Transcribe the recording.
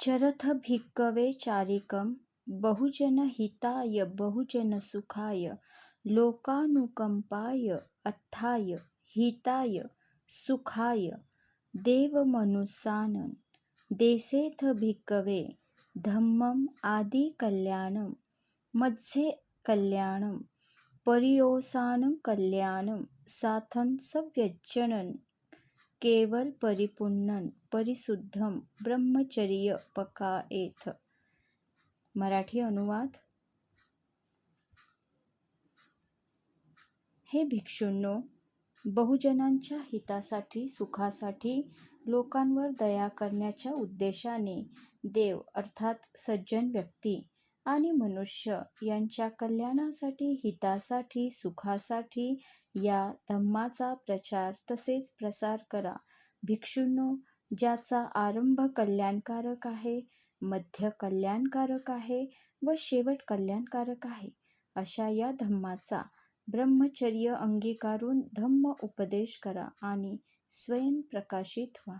चरथ भिक्कवे चारिकं बहुजनहिताय बहुजनसुखाय लोकानुकंपाय अत्थाय हिताय सुखाय देवमनुसानं देसेथ भिक्कवे धम्मम् आदिकल्याणं मध्ये कल्याणं परियोसानं कल्याणं साथं सव्यञ्जनं केवल परिपूर्णन परिशुद्धम ब्रह्मचर्य पकाएथ मराठी अनुवाद. हे भिक्षूंनो बहुजनांच्या हितासाठी सुखासाठी लोकांवर दया करण्याच्या उद्देशाने देव अर्थात सज्जन व्यक्ती आणि मनुष्य यांच्या कल्याणासाठी हितासाठी सुखासाठी या धम्माचा प्रचार तसेच प्रसार करा. भिक्षूंनो ज्याचा आरंभ कल्याणकारक आहे मध्य कल्याणकारक आहे व शेवट कल्याणकारक आहे अशा या धम्माचा ब्रह्मचर्य अंगीकारून धम्म उपदेश करा आणि स्वयं प्रकाशित व्हा.